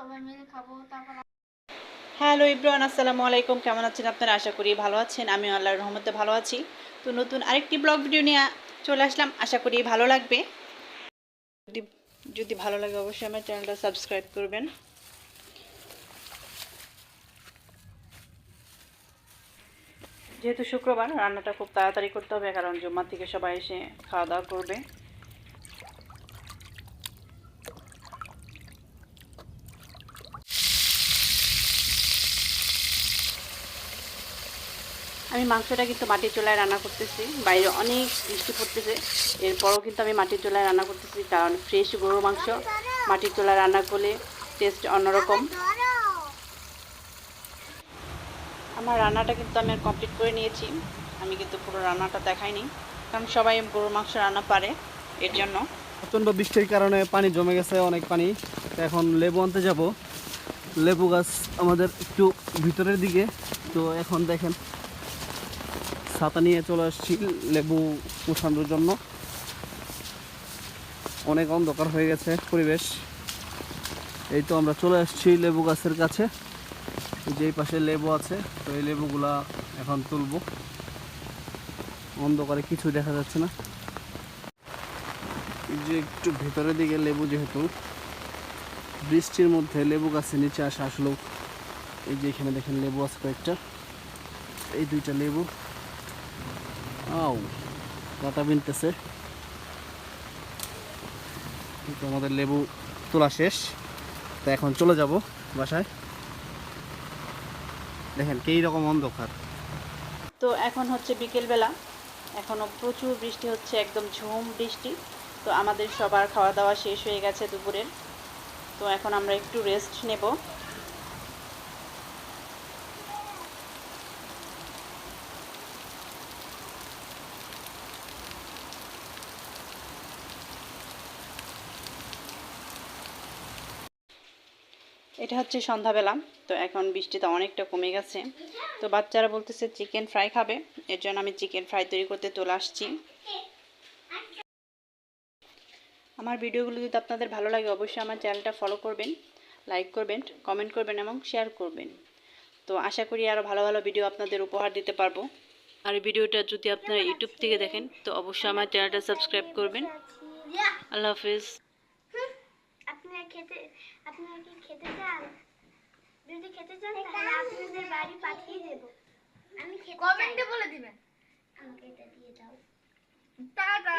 সবাই মিলে খাব, তারপর হ্যালো ইব্রান, আসসালামু আলাইকুম। কেমন আছেন আপনারা? আশা করি ভালো আছেন। আমি আল্লাহর রহমতে ভালো আছি। তো নতুন আরেকটি ব্লগ ভিডিও নিয়ে চলে আসলাম। আশা করি ভালো লাগবে। যদি যদি ভালো লাগে অবশ্যই আমার চ্যানেলটা সাবস্ক্রাইব করবেন। যেহেতু শুক্রবার, রান্নাটা খুব তাড়াতাড়ি করতে হবে, কারণ জুম্মা থেকে সবাই এসে খাওয়া দাওয়া করবে। আমি মাংসটা কিন্তু মাটির চুলায় রান্না করতেছি। বাইরে অনেক বৃষ্টি পড়তেছে। এরপরও কিন্তু আমি মাটির চুলায় রান্না করতেছি, কারণ ফ্রেশ গরুর মাংস মাটির চুলায় রান্না করলে টেস্ট অন্যরকম। আমার রান্নাটা কিন্তু আমি কমপ্লিট করে নিয়েছি। আমি কিন্তু পুরো রান্নাটা দেখাইনি, কারণ সবাই গরুর মাংস রান্না পারে এর জন্য। প্রচণ্ড বৃষ্টির কারণে পানি জমে গেছে, অনেক পানি। এখন লেবু আনতে যাব। লেবু গাছ আমাদের একটু ভিতরের দিকে। তো এখন দেখেন ছাতা নিয়ে চলে আসছি, লেবু পোষানোর জন্য। অনেক অন্ধকার হয়ে গেছে পরিবেশ। এই তো আমরা চলে আসছি লেবু গাছের কাছে। এই যে পাশে লেবু আছে, তো এই লেবুগুলা এখন তুলবো। অন্ধকারে কিছু দেখা যাচ্ছে না। যে একটু ভেতরের দিকে লেবু যেহেতু, বৃষ্টির মধ্যে লেবু গাছের নিচে আসা আসলো এই যে এখানে দেখেন লেবু আছে কয়েকটা। এই দুইটা লেবু। আও বিনতেছে। এই তো আমাদের লেবু তোলা শেষ। তো এখন চলে যাব বাসায়। দেখেন, কেই রকম অন্ধকার। তো এখন হচ্ছে বিকেলবেলা। এখনও প্রচুর বৃষ্টি হচ্ছে, একদম ঝুম বৃষ্টি। তো আমাদের সবার খাওয়া দাওয়া শেষ হয়ে গেছে দুপুরের। তো এখন আমরা একটু রেস্ট নেব। এটা হচ্ছে সন্ধ্যাবেলা তো এখন বৃষ্টিটা অনেকটা কমে গেছে। তো বাচ্চারা বলতেছে চিকেন ফ্রাই খাবে এর জন্য আমি চিকেন ফ্রাই তৈরি করতে চলে আসছি। আমার ভিডিওগুলো যদি আপনাদের ভালো লাগে অবশ্যই আমার চ্যানেলটা ফলো করবেন লাইক করবেন কমেন্ট করবেন এবং শেয়ার করবেন। তো আশা করি আরও ভালো ভালো ভিডিও আপনাদের উপহার দিতে পারব। আর ভিডিওটা যদি আপনারা ইউটিউব থেকে দেখেন তো অবশ্যই আমার চ্যানেলটা সাবস্ক্রাইব করবেন। আল্লাহ হাফিজ। আপনারা খেতে আপনারা কি খেতে যদি খেতে চান তাহলে আপনাদের বাড়ি পাঠিয়ে দেব। আমি কমেন্টে বলে দিবেন। আমাকে এটা দিয়ে দাও। টাটা।